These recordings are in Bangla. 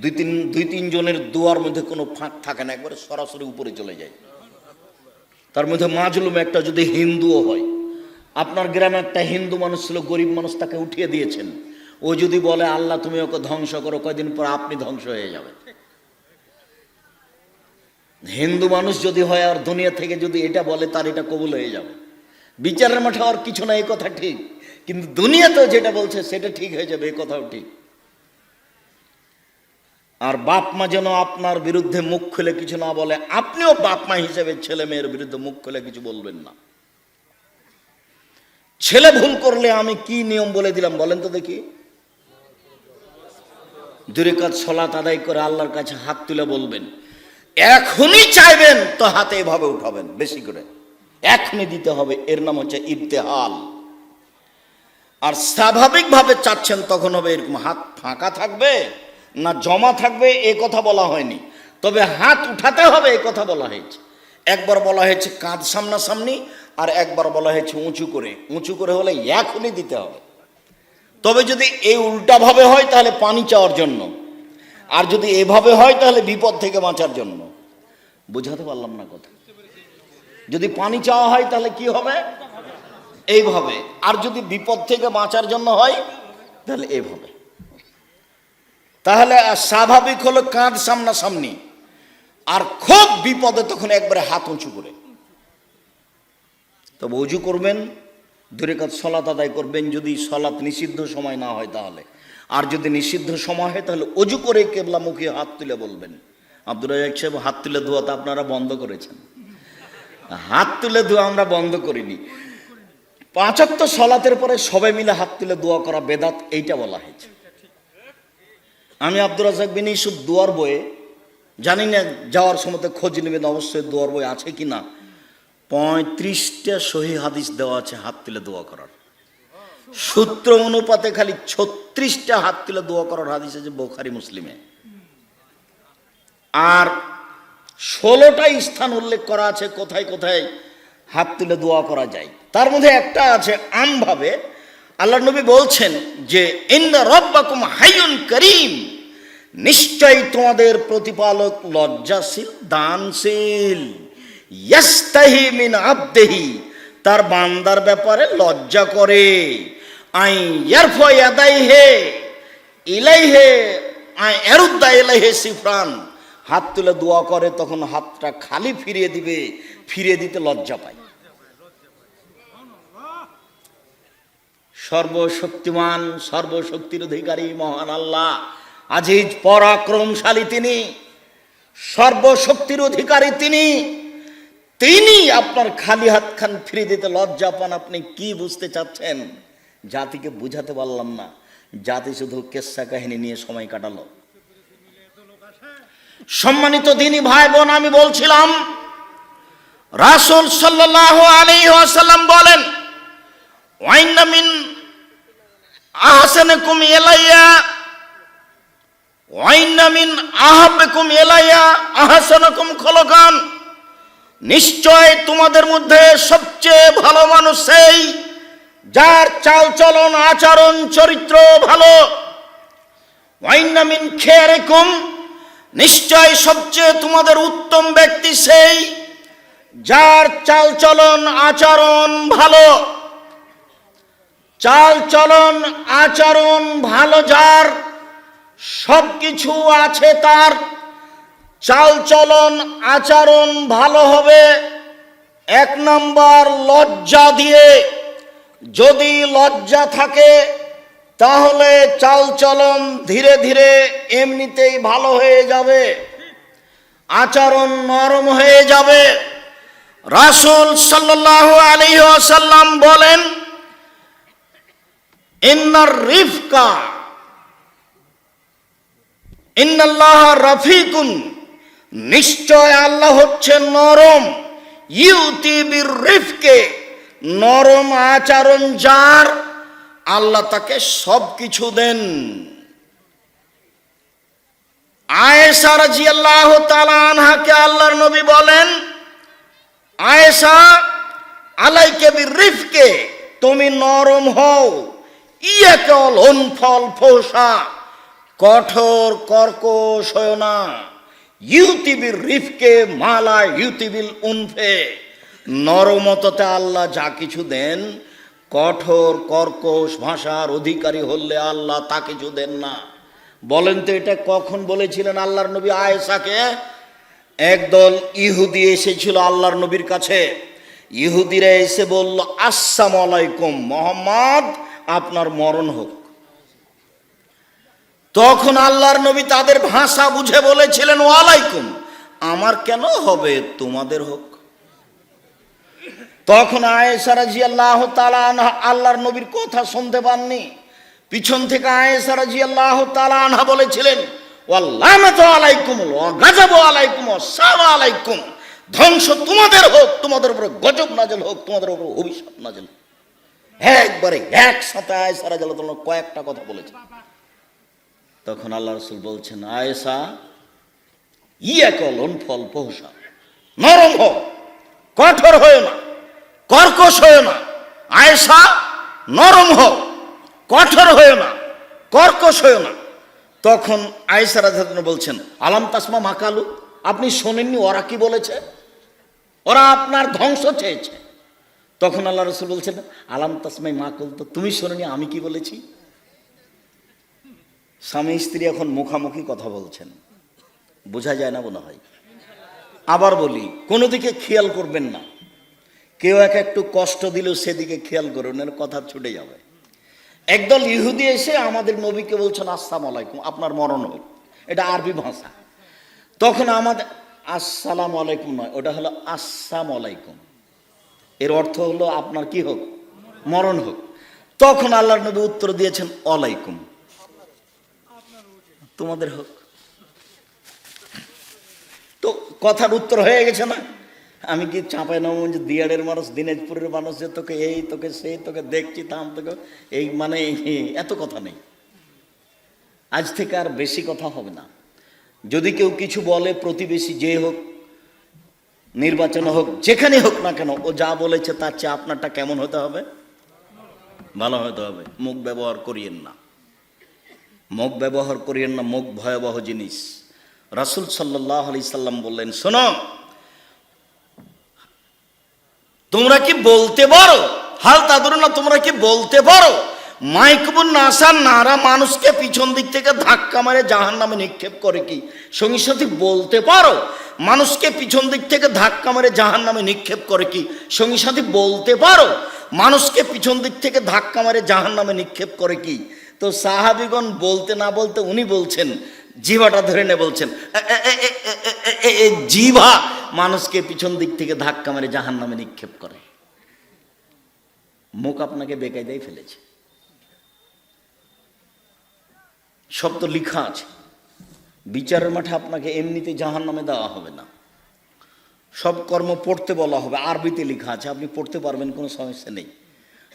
দুই তিন, দুই তিনজনের দোয়ার মধ্যে কোনো ফাঁক থাকে না, একবারে সরাসরি উপরে চলে যায়। তার মধ্যে মাজলুম একটা যদি হিন্দুও হয়, আপনার গ্রামে একটা হিন্দু মানুষ ছিল, গরিব মানুষ তাকে উঠিয়ে দিয়েছেন। ও যদি বলে, আল্লাহ, তুমি ওকে ধ্বংস করো, কয়দিন পর আপনি ধ্বংস হয়ে যাবেন। হিন্দু মানুষ যদি হয় আর দুনিয়া থেকে যদি এটা বলে, তার এটা কবুল হয়ে যাবে। বিচারের মাঠে আর কিছু না, এই কথা ঠিক। কিন্তু দুনিয়াতেও যেটা বলছে, সেটা ঠিক হয়ে যাবে, এই কথাও ঠিক। আর বাপ মা যেন আপনার বিরুদ্ধে মুখ খুলে কিছু না বলে, আপনিও বাপ মা হিসেবে ছেলে মেয়ের বিরুদ্ধে মুখ খুলে কিছু বলবেন না। ছেলে ভুল করলে আমি কি নিয়ম বলে দিলাম বলেন তো দেখি। দূরে কাজ সলাত আদায় করে আল্লাহর কাছে হাত তুলে বলবেন, এখনই চাইবেন তো হাতে এভাবে উঠাবেন, বেশি করে। এখনই দিতে হবে, এর নাম হচ্ছে ইবতেহাল। আর স্বাভাবিকভাবে চাচ্ছেন তখন হবে এরকম হাত ফাঁকা থাকবে। না জমা থাকবে, এ কথা বলা হয়নি। তবে হাত উঠাতে হবে, এ কথা বলা হয়েছে। একবার বলা হয়েছে কাঁধ সামনাসামনি, আর একবার বলা হয়েছে উঁচু করে। উঁচু করে হলে এখনই দিতে হবে। তবে যদি এই উল্টাভাবে হয়, তাহলে পানি চাওয়ার জন্য। আর যদি এভাবে হয়, তাহলে বিপদ থেকে বাঁচার জন্য। বুঝাতে পারলাম না কথা। যদি পানি চাওয়া হয়, তাহলে কি হবে? এইভাবে। আর যদি বিপদ থেকে বাঁচার জন্য হয়, তাহলে এইভাবে তাহলে স্বাভাবিক হলো কাঁধ সামনাসামনি, আর খুব বিপদে তখন একবারে হাত উঁচু করে। তবে উজু করবেন দূরে কাজ সলাত আদায় করবেন, যদি সলাত নিষিদ্ধ সময় না হয় তাহলে। আর যদি নিষিদ্ধ সময় হয় তাহলে অজু করে কেবলামুখী হাত তুলে বলবেন। আব্দুল রাজাক সাহেব, হাত তুলে ধোয়া তো আপনারা বন্ধ করেছেন। হাত তুলে ধোয়া আমরা বন্ধ করিনি। পাঁচাত্তর সলাতের পরে সবাই মিলে হাত তুলে দোয়া করা বেদাত, এইটা বলা হয়েছে। আমি আব্দুর রাজাক বিন ইসুফ দোয়ার বইয়ে জানি না যাওয়ার সময় খোঁজ নেবেন, অবশ্যই দুয়ার বই আছে কি না পঁয়ত্রিশটা সহি হাদিস দেওয়া আছে, হাত তুলে দোয়া করার। সূত্র অনুপাতে খালি ছত্রিশটা হাত তুলে দোয়া করার হাদিস আছে বোখারি মুসলিমে। আর ষোলোটা স্থান উল্লেখ করা আছে, কোথায় কোথায় হাত তুলে দোয়া করা যায়। তার মধ্যে একটা আছে আমভাবে আল্লাহ নবী বলছেন যে ইন্দা রব্বাকুম হাইয়ুন করিম। নিশ্চয়ই তোমাদের প্রতিপালক লজ্জাশীল, দানশীল। ইয়াস্তাহি মিন আবদেহি, তার বান্দার ব্যাপারে লজ্জা করে। আই ইয়ারফা ইয়াদাইহে ইলাইহে, আই এরুদ্দা ইলাইহে সিফরান। হাত তুলে দোয়া করে, তখন হাতটা খালি ফিরিয়ে দিবে, ফিরিয়ে দিতে লজ্জা পায়। সর্বশক্তিমান, সর্বশক্তির অধিকারী মহান আল্লাহ। আজিজ, পরাক্রমশালী তিনি, সর্বশক্তির অধিকারী তিনি। তিনি আপনার খালি হাত খান ফিরে দিতে লজ্জা পান, আপনি কি বুঝতে চাচ্ছেন? জাতিকে বুঝাতে পারলাম না। জাতি শুধু কেসা কাহিনী নিয়ে সময় কাটালো। সম্মানিত দিনী ভাই বোন আমি বলছিলাম, রাসুল সাল্লাহ আলী আসাল্লাম বলেন এলাইয়া এলাইয়া খলকান। নিশ্চয় তোমাদের মধ্যে সবচেয়ে ভালো মানুষ সেই যার চাল চলন আচরণ, চরিত্র ভালো। ওয়াইনামিন খেয়ারেকুম, নিশ্চয় সবচেয়ে তোমাদের উত্তম ব্যক্তি সেই যার চাল চলন আচরণ ভালো। চাল চলন, আচরণ ভালো যার সব কিছু আছে তার। চাল চলন, আচরণ ভালো হবে, এক নাম্বার লজ্জা দিয়ে। যদি লজ্জা থাকে, তাহলে চাল চলন ধীরে ধীরে এমনিতেই ভালো হয়ে যাবে। আচরণ নরম হয়ে যাবে। রাসুল সাল্লাহ আলী সাল্লাম বলেন ইন্নার রিফকা। ইন্নাল্লাহ রফিকুন। নিশ্চয় আল্লাহ হচ্ছে নরম। ইউতি বির রিফকে। নরম আচরণ যার, আল্লাহ তাকে সব কিছু দেন। আয়েশা রাজি আল্লাহ আনহাকে আল্লাহর নবী বলেন, আয়েশা, আলাইকে রিফকে, তুমি নরম হও। ইয়ে কেবল ফল ফোসা কঠোর কর্কশ হয় না। রিফকে মালা, ইউতিবিল উনফে। নরমততে আল্লাহ যা কিছু দেন, কঠোর কর্কশ ভাষার অধিকারী হলে আল্লাহ তা কিছু দেন না। বলেন তো, এটা কখন বলেছিলেন আল্লাহর নবী আয়েশাকে? একদল ইহুদি এসেছিল আল্লাহর নবীর কাছে। ইহুদিরা এসে বলল, আসসালাম আলাইকুম মোহাম্মদ। আপনার মরণ হোক। তখন আল্লাহর নবী তাদের ভাষা বুঝে বলেছিলেন, ওয়ালাইকুম। আমার কেন হবে তোমাদের হোক? তখন আয়েসারা জি আল্লাহ তালা আল্লাহর নবীর কথা শুনতে পাননি। পিছন থেকে আয়েসারা জি আল্লাহ তালা আনহা বলেছিলেন আলাইকুম আলাইকুম। ধ্বংস তোমাদের হোক, তোমাদের উপরে গজব নাজেল হোক, তোমাদের উপরে অভিশাপ নাজেল হোক। একবারে একসাথে আয়েসারা জাল কয়েকটা কথা বলেছে। তখন আল্লাহ রসুল বলছেন আয়েসা ইয়া কলন ফল পৌষা। নরম হোক কঠোর হয়ে না, কর্কশ হয়ে না। আয়েসা নরম হোক কঠোর হয়ে না, কর্কশ হয়ে না। তখন আয়েসা রাজা বলছেন, আলাম তাসমা মাকালু আপনি শোনেননি ওরা কি বলেছে? ওরা আপনার ধ্বংস চেয়েছে। তখন আল্লাহ রসুল বলছেন, আলাম তাসমাই মাকুল তো তুমি শোনি আমি কি বলেছি? স্বামী স্ত্রী এখন মুখামুখি কথা বলছেন। বোঝা যায় না মনে হয়। আবার বলি, কোনো দিকে খেয়াল করবেন না। কেউ এক একটু কষ্ট দিলেও সেদিকে খেয়াল করুন কথা ছুটে যাবে। একদল ইহুদি এসে আমাদের নবীকে বলছেন, আসসালাম আলাইকুম, আপনার মরণ হোক। এটা আরবি ভাষা। তখন আমাদের, আসসালাম আলাইকুম নয়, ওটা হলো, আসসালাম আলাইকুম। এর অর্থ হলো আপনার কি হোক? মরণ হোক। তখন আল্লাহর নবী উত্তর দিয়েছেন অলাইকুম তোমাদের হোক। তো কথার উত্তর হয়ে গেছে না? আমি কি নবগঞ্জ দিয়াড়ের মানুষ, দিনাজপুরের মানুষ যে তোকে এই, তোকে সেই, তোকে দেখছি, তাম তোকে, এই মানে এত কথা নেই। আজ থেকে আর বেশি কথা হবে না। যদি কেউ কিছু বলে, প্রতিবেশী যে হোক নির্বাচন হোক, যেখানে হোক না কেন, ও যা বলেছে তার চেয়ে আপনারটা কেমন হতে হবে? ভালো হতে হবে। মুখ ব্যবহার করিয়েন না। মুখ ব্যবহার করিয়েন না, মুখ ভয়াবহ জিনিস। রাসুল সাল্লাহ আলি সাল্লাম বললেন, শোনো, তোমরা কি বলতে পারো? হাল তাদের না, তোমরা কি বলতে পারো? মাইকবুল নাসার নারা মানুষকে পিছন দিক থেকে ধাক্কা মারে জাহান নামে নিক্ষেপ করে কি? সঙ্গী সাথী বলতে পারো? মানুষকে পিছন দিক থেকে ধাক্কা মারে জাহান নামে নিক্ষেপ করে কি? সঙ্গী সাথী বলতে পারো? মানুষকে পিছন দিক থেকে ধাক্কা মারে জাহান নামে নিক্ষেপ করে কি? তো সাহাবিগণ বলতে না বলতে উনি বলছেন জিভাটা ধরে নে বলছেন জিভা মানুষকে পিছন দিক থেকে ধাক্কা মেরে জাহান নামে নিক্ষেপ করে। মুখ আপনাকে বেকায়দায় ফেলেছে। সব তো লিখা আছে। বিচারের মাঠে আপনাকে এমনিতে জাহান নামে দেওয়া হবে না। সব কর্ম পড়তে বলা হবে, আরবিতে লেখা আছে, আপনি পড়তে পারবেন, কোনো সমস্যা নেই।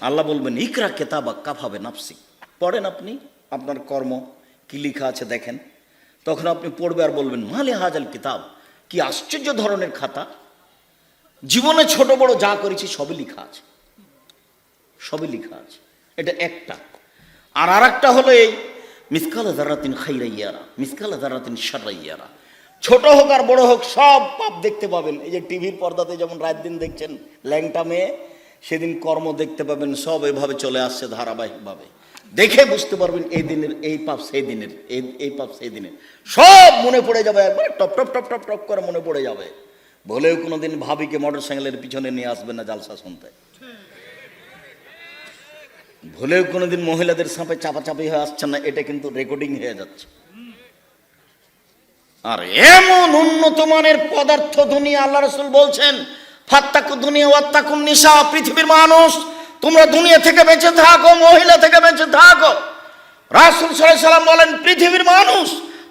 আল্লাহ বলবেন, ইকরা কেতাবা কাফাবে নাফসি। পড়েন আপনি আপনার কর্ম, কি লেখা আছে দেখেন। তখন আপনি পড়বে আর বলবেন, মালে হাজাল কিতাব, কি আশ্চর্য ধরনের খাতা। জীবনে ছোট বড় যা করেছি, সবই লেখা আছে। সবই লেখা আছে। এটা একটা। আর আর একটা হলো এই মিসকাল জারাতিন খাইরাইয়ারা, মিসকাল জারাতিন সারাইয়ারা ছোট হোক আর বড় হোক, সব পাপ দেখতে পাবেন। এই যে টিভির পর্দাতে যেমন রাত দিন দেখছেন, ল্যাংটা মেয়ে, সেদিন কর্ম দেখতে পাবেন, সব এভাবে চলে আসছে ধারাবাহিকভাবে। দেখে বুঝতে পারবেন, এই দিনের এই পাপ, সেই দিনের, এই এই পাপ, সেই দিনের। সব মনে পড়ে যাবে, একবার top top top top top করে মনে পড়ে যাবে। বলেও কোনোদিন ভাবিকে মোটর সাইকেলের পিছনে নিয়ে আসবেন না জালসা শুনতে। ভুলেও কোনোদিন মহিলাদের সাপে চাপাচাপি হয়ে আসছে না, এটা কিন্তু রেকর্ডিং হয়ে যাচ্ছে। আর এমন উন্নত মানের পদার্থ দুনিয়া আল্লাহ রসুল বলছেন, ফাত্তাকু দুনিয়া ওয়াত্তাকুন নিশা পৃথিবীর মানুষ, তোমরা দুনিয়া থেকে বেঁচে থাকো, মহিলা থেকে বেঁচে থাকো। রাসুল সাল্লাম বলেন, পৃথিবীর মানুষ,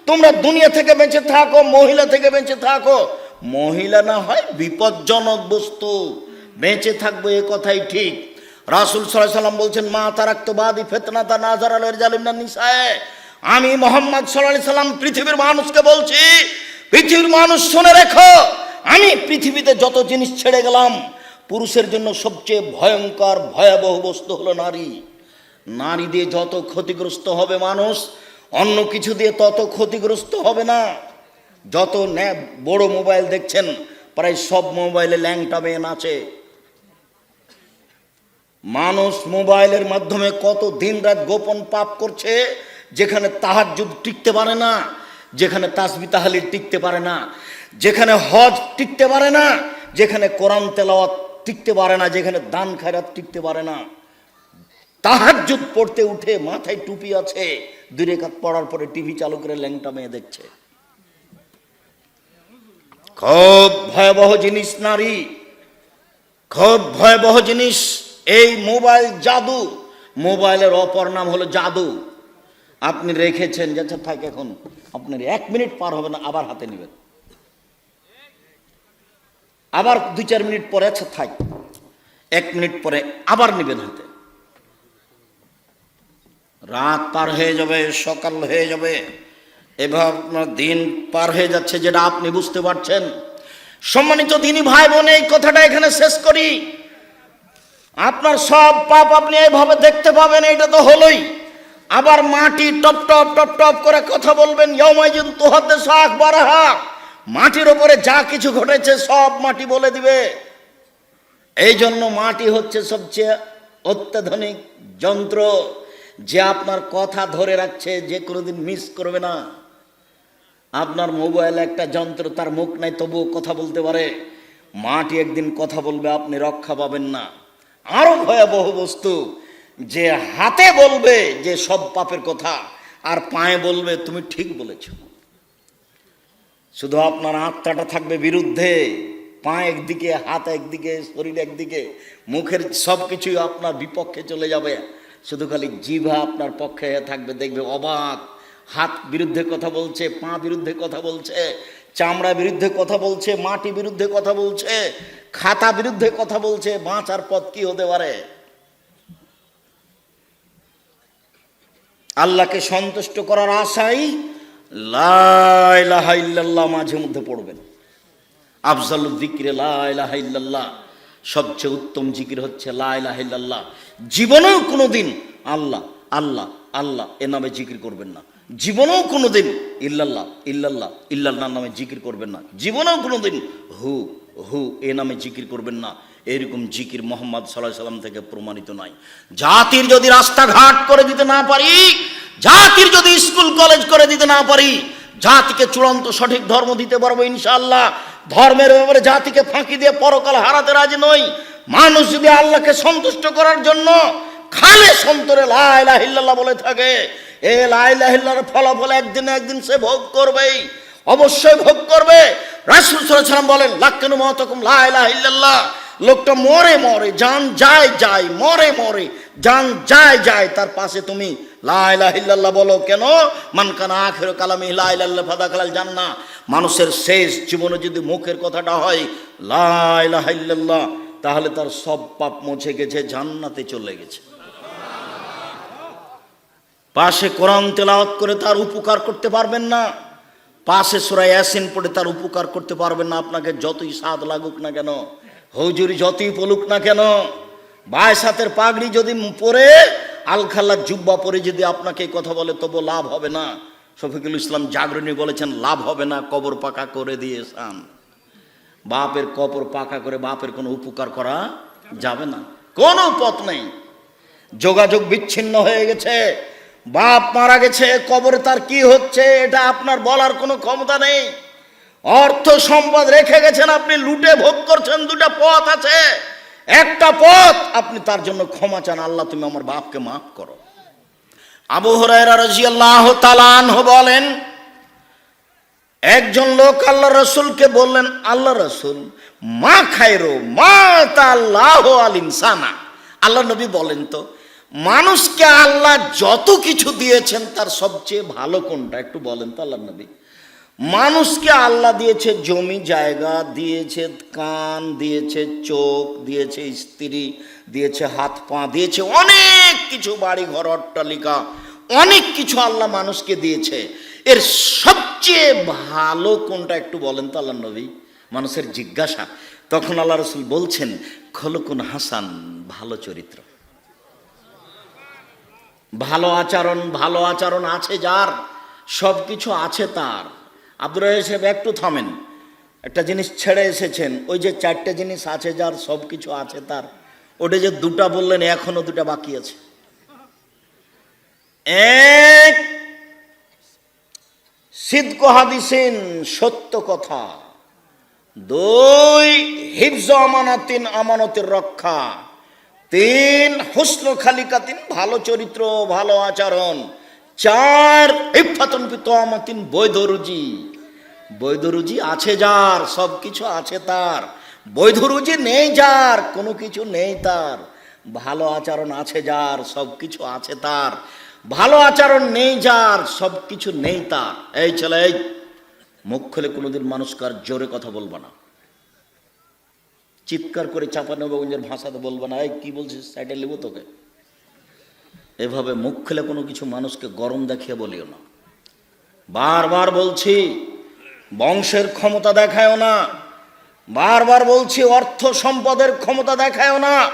তোমরা দুনিয়া থেকে বেঁচে থাকো, মহিলা থেকে বেঁচে থাকো। মহিলা না হয় বিপজ্জনক বস্তু, বেঁচে থাকব এ কথাই ঠিক। রাসুল সাল্লাল্লাহু সাল্লাম বলছেন, মা তারাক্ত বাদি ফেতনা তা আলের জালিম না নিসায়। আমি মোহাম্মদ সাল্লাল্লাহু সাল্লাম পৃথিবীর মানুষকে বলছি, পৃথিবীর মানুষ শুনে রেখো, আমি পৃথিবীতে যত জিনিস ছেড়ে গেলাম, পুরুষের জন্য সবচেয়ে ভয়ঙ্কর, ভয়াবহ বস্তু হলো নারী। নারী দিয়ে যত ক্ষতিগ্রস্ত হবে মানুষ, অন্য কিছু দিয়ে তত ক্ষতিগ্রস্ত হবে না। যত বড় মোবাইল দেখছেন, প্রায় সব মোবাইলে ল্যাংটা মেয়ে নাচে মানুষ মোবাইলের মাধ্যমে কত দিন রাত গোপন পাপ করছে, যেখানে তাহার যুগ টিকতে পারে না, যেখানে তাসবি তাহালি টিকতে পারে না, যেখানে হজ টিকতে পারে না, যেখানে কোরআন তেলাওয়াত টিকতে পারে না, যেখানে দান খায়রাত টিকতে পারে না। তাহার যুগ পড়তে উঠে মাথায় টুপি আছে, দুই রেখাত পড়ার পরে টিভি চালু করে ল্যাংটা মেয়ে দেখছে। খুব ভয়াবহ জিনিস নারী, খুব ভয়াবহ জিনিস। এই মোবাইল জাদু। মোবাইলের অপর নাম হলো জাদু। আপনি রেখেছেন, যাচ্ছে থাক এখন। আপনার এক মিনিট পার হবে না, আবার হাতে নেবেন। আবার দুই চার মিনিট পরে আচ্ছা থাক। এক মিনিট পরে আবার নেবেন হাতে। রাত পার হয়ে যাবে, সকাল হয়ে যাবে। এভাবে আপনার দিন পার হয়ে যাচ্ছে, যেটা আপনি বুঝতে পারছেন। সম্মানিত দিনী ভাই বোন এই কথাটা এখানে শেষ করি। আপনার সব পাপ আপনি এইভাবে দেখতে পাবেন এটা তো হলোই। আবার মাটি টপ টপ টপ টপ করে কথা বলবেন ইয়মাইজুন তোহাতে শাক বারাহা মাটির ওপরে যা কিছু ঘটেছে, সব মাটি বলে দিবে। এই জন্য মাটি হচ্ছে সবচেয়ে অত্যাধুনিক যন্ত্র, যে আপনার কথা ধরে রাখছে, যে কোনোদিন মিস করবে না। আপনার মোবাইল একটা যন্ত্র, তার মুখ নাই, তবুও কথা বলতে পারে। মাটি একদিন কথা বলবে, আপনি রক্ষা পাবেন না। আরও ভয়াবহ বস্তু, যে হাতে বলবে যে সব পাপের কথা, আর পায়ে বলবে, তুমি ঠিক বলেছ। শুধু আপনার আত্মাটা থাকবে বিরুদ্ধে, পা একদিকে, হাত একদিকে, শরীর একদিকে, মুখের সব কিছুই আপনার বিপক্ষে চলে যাবে। শুধু খালি জিভা আপনার পক্ষে থাকবে, দেখবে অবাক, হাত বিরুদ্ধে কথা বলছে, পা বিরুদ্ধে কথা বলছে চামড়া বিরুদ্ধে কথা বলছে, মাটি বিরুদ্ধে কথা বলছে, খাতা বিরুদ্ধে কথা বলছে, বাঁচার পথ কি হতে পারে? আল্লাহকে সন্তুষ্ট করার আশাই ইল্লাল্লাহ মাঝে মধ্যে পড়বেন আফজাল জিকিরে ইল্লাল্লাহ, সবচেয়ে উত্তম জিকির হচ্ছে লাইলাহা ইল্লাল্লাহ। জীবনেও কোনোদিন আল্লাহ আল্লাহ আল্লাহ এ নামে জিকির করবেন না। জীবনেও কোনোদিন ইল্লাল্লাহ ইল্লাল্লাহ ইল্লাল্লাহ নামে জিকির করবেন না। জীবনেও কোনোদিন হু হু, এ নামে জিকির করবেন না। এরকম জিকির মোহাম্মদ সাল্লাহ সাল্লাম থেকে প্রমাণিত নাই। জাতির যদি রাস্তাঘাট করে দিতে না পারি, জাতির যদি স্কুল, কলেজ করে দিতে না পারি, জাতিকে চূড়ান্ত সঠিক ধর্ম দিতে পারব ইনশাআল্লাহ। ধর্মের ব্যাপারে জাতিকে ফাঁকি দিয়ে পরকাল হারাতে রাজি নই। মানুষ যদি আল্লাহকে সন্তুষ্ট করার জন্য খালে সন্তরে লাইলাহিল্লাহ বলে থাকে এ লাইলাহিল্লার ফলাফল একদিন না একদিন সে ভোগ করবেই, অবশ্যই ভোগ করবে। রাসুল সাল্লাম বলেন, লাক্কানু মহতকুম লাইলাহিল্লাহ লোকটা মরে মরে জান যায় যায়, মরে মরে জান যায় যায়, তার পাশে তুমি লাইলাহিল্লাহ বলো, কেন? মানকানা আখের কালামি লাইলাল্লাহ ফাদা খালাল জান্না মানুষের শেষ জীবনে যদি মুখের কথাটা হয় লাইলাহিল্লাহ তাহলে তার সব পাপ মুছে গেছে, জান্নাতে চলে গেছে। পাশে কোরআন তেলাওয়াত করে তার উপকার করতে পারবেন না। পাশে সুরাই ইয়াসিন পড়ে তার উপকার করতে পারবেন না। আপনাকে যতই স্বাদ লাগুক না কেন, হৌজুরি যতই পলুক না কেন বায় সাতের পাগড়ি যদি পরে আলখাল্লার জুব্বা পরে যদি আপনাকে কথা বলে তবু লাভ হবে না। শফিকুল ইসলাম জাগরণী বলেছেন, লাভ হবে না, কবর পাকা করে দিয়ে সান বাপের কবর পাকা করে বাপের কোনো উপকার করা যাবে না। কোনো পথ নেই। যোগাযোগ বিচ্ছিন্ন হয়ে গেছে। বাপ মারা গেছে, কবরে তার কি হচ্ছে, এটা আপনার বলার কোনো ক্ষমতা নেই। অর্থ সম্পদ রেখে গেছেন আপনি, লুটে ভোগ করছেন, দুটা পথ আছে। একটা পথ, আপনি তার জন্য ক্ষমা চান, আল্লাহ তুমি আমার বাপকে মাফ করো। আবু হরাইরা রাজিয়াল্লাহ বলেন, একজন লোক আল্লাহ রসুলকে বললেন, আল্লাহ রসুল, মা খায়রো, মা তাল্লাহ আল ইনসানা আল্লাহ নবী বলেন তো মানুষকে আল্লাহ যত কিছু দিয়েছেন, তার সবচেয়ে ভালো কোনটা? একটু বলেন তো আল্লাহ নবী। মানুষকে আল্লাহ দিয়েছে জমি, জায়গা, দিয়েছে কান, দিয়েছে চোখ, দিয়েছে স্ত্রী, দিয়েছে হাত, পা, দিয়েছে অনেক কিছু, বাড়ি ঘর, অট্টালিকা, অনেক কিছু আল্লাহ মানুষকে দিয়েছে। এর সবচেয়ে ভালো কোনটা একটু বলেন তো আল্লাহ নবী? মানুষের জিজ্ঞাসা। তখন আল্লাহ রসুল বলছেন, খলকুন হাসান, ভালো চরিত্র। ভালো আচরণ ভালো আচরণ আছে যার সব কিছু আছে তার। আব্দুর সাহেব একটু থামেন। একটা জিনিস ছেড়ে এসেছেন, ওই যে চারটে জিনিস আছে যার সব কিছু আছে তার। ওটা যে দুটা বললেন, এখনও দুটা বাকি আছে। এক সিদ্ধ হাদিসিন, সত্য কথা। দুই, হিফজ আমানাতিন, আমানতের রক্ষা। তিন হুসন খালিকাতিন, ভালো চরিত্র, ভালো আচরণ। চার ইফাতন পিতামাতিন বৈধ রুজি। বৈধ রুজি আছে যার সব কিছু আছে তার। বৈধ রুজি নেই যার, কোনো কিছু নেই তার। ভালো আচরণ আছে যার সব কিছু আছে তার। ভালো আচরণ নেই যার সব কিছু নেই তার। এই ছেলে মুখ খুলে কোনোদিন মানুষকার জোরে কথা বলব না। চিৎকার করে চাপানবাবগঞ্জের ভাষাতে বলব না। এই, কি বলছিস? সাইডে নেব তোকে। এভাবে মুখ খেলে কোনো কিছু মানুষকে গরম দেখিয়ে বলিও না। বারবার বলছি, বংশের ক্ষমতা দেখায়ও না। বারবার বলছি, অর্থ সম্পদের ক্ষমতা দেখায়ও না।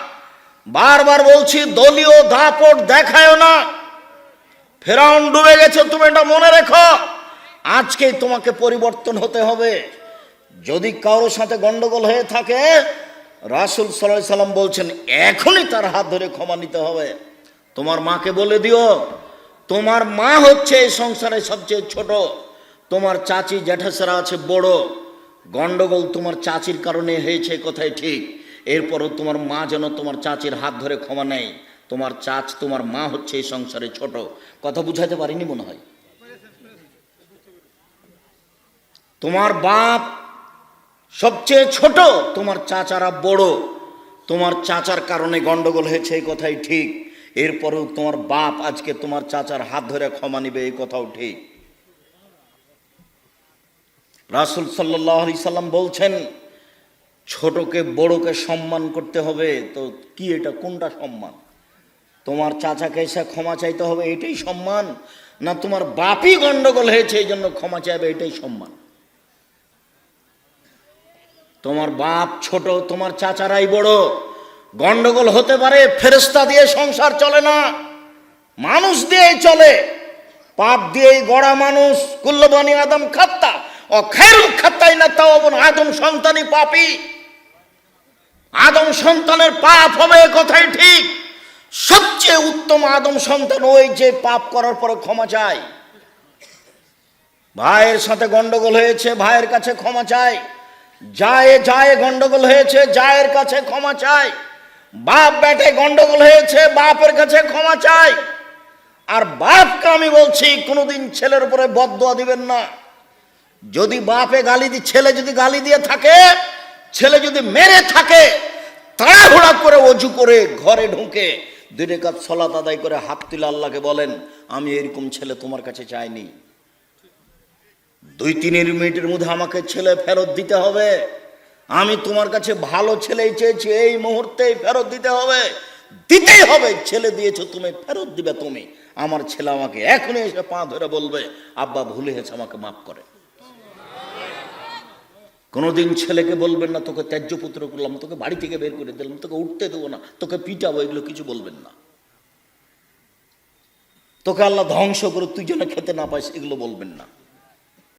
বারবার বলছি, দলীয় দাপট দেখায়ও না। ফেরাউন ডুবে গেছে, তুমি এটা মনে রেখো। আজকেই তোমাকে পরিবর্তন হতে হবে। যদি কারোর সাথে গন্ডগোল হয়ে থাকে, রাসুল সাল্লাহ সাল্লাম বলছেন, এখনই তার হাত ধরে ক্ষমা নিতে হবে। তোমার মাকে বলে দিও, তোমার মা হচ্ছে এই সংসারে সবচেয়ে ছোট, তোমার চাচি জ্যাঠাসেরা আছে বড়, গন্ডগোল তোমার চাচির কারণে হয়েছে কথাই ঠিক, এরপরও তোমার মা যেন তোমার চাচির হাত ধরে ক্ষমা নেয়, তোমার চাচ, তোমার মা হচ্ছে এই সংসারে ছোট। কথা বুঝাতে পারিনি মনে হয়। তোমার বাপ সবচেয়ে ছোট, তোমার চাচারা বড়। তোমার চাচার কারণে গন্ডগোল হয়েছে, এই কথাই ঠিক। এরপরেও তোমার বাপ আজকে তোমার চাচার হাত ধরে ক্ষমা নিবে, এই কথাও ঠিক। রাসুল সাল্লাহ আলি সাল্লাম বলছেন, ছোটকে বড়কে সম্মান করতে হবে। তো কি এটা, কোনটা সম্মান? তোমার চাচাকে এসে ক্ষমা চাইতে হবে, এটাই সম্মান? না তোমার বাপই গন্ডগোল হয়েছে, এই জন্য ক্ষমা চাইবে, এটাই সম্মান? তোমার বাপ ছোট, তোমার চাচারাই বড়। গন্ডগোল হতে পারে ফেরেস্তা দিয়ে সংসার চলে না। মানুষ দিয়েই চলে। পাপ দিয়েই গড়া মানুষ, কুল্লবানি আদম খাত্তা। ও খেরুল খাত্তাই না তাও আদম সন্তানই পাপি। আদম সন্তানের পাপ হবে কথাই ঠিক। সবচেয়ে উত্তম আদম সন্তান ওই যে পাপ করার পরে ক্ষমা চায়। ভাইয়ের সাথে গন্ডগোল হয়েছে, ভাইয়ের কাছে ক্ষমা চায়। যায় যায় গন্ডগোল হয়েছে, জায়ের কাছে ক্ষমা চায় বাপ ব্যাটে গন্ডগোল হয়েছে, বাপের কাছে ক্ষমা চায় আর বাপকে আমি বলছি, কোনোদিন ছেলের উপরে বদয়া দিবেন না। যদি বাপে গালি দি, ছেলে যদি গালি দিয়ে থাকে, ছেলে যদি মেরে থাকে, তাড়াহুড়া করে অজু করে ঘরে ঢুকে দুই রেখাত সলাত আদায় করে হাত তুলে আল্লাহকে বলেন, আমি এরকম ছেলে তোমার কাছে চাইনি। দুই তিন মিনিটের মধ্যে আমাকে ছেলে ফেরত দিতে হবে। আমি তোমার কাছে ভালো ছেলেই চেয়েছি, এই মুহূর্তেই ফেরত দিতে হবে। দিতেই হবে, ছেলে দিয়েছ তুমি, ফেরত দিবে তুমি। আমার ছেলে আমাকে এখনই এসে পা ধরে বলবে, আব্বা ভুলে গেছে, আমাকে মাফ করে। কোনোদিন ছেলেকে বলবেন না, তোকে ত্যায্য পুত্র করলাম, তোকে বাড়ি থেকে বের করে দিলাম, তোকে উঠতে দেবো না, তোকে পিটাবো, এগুলো কিছু বলবেন না। তোকে আল্লাহ ধ্বংস করে তুই যেন খেতে না পাইস এগুলো বলবেন না।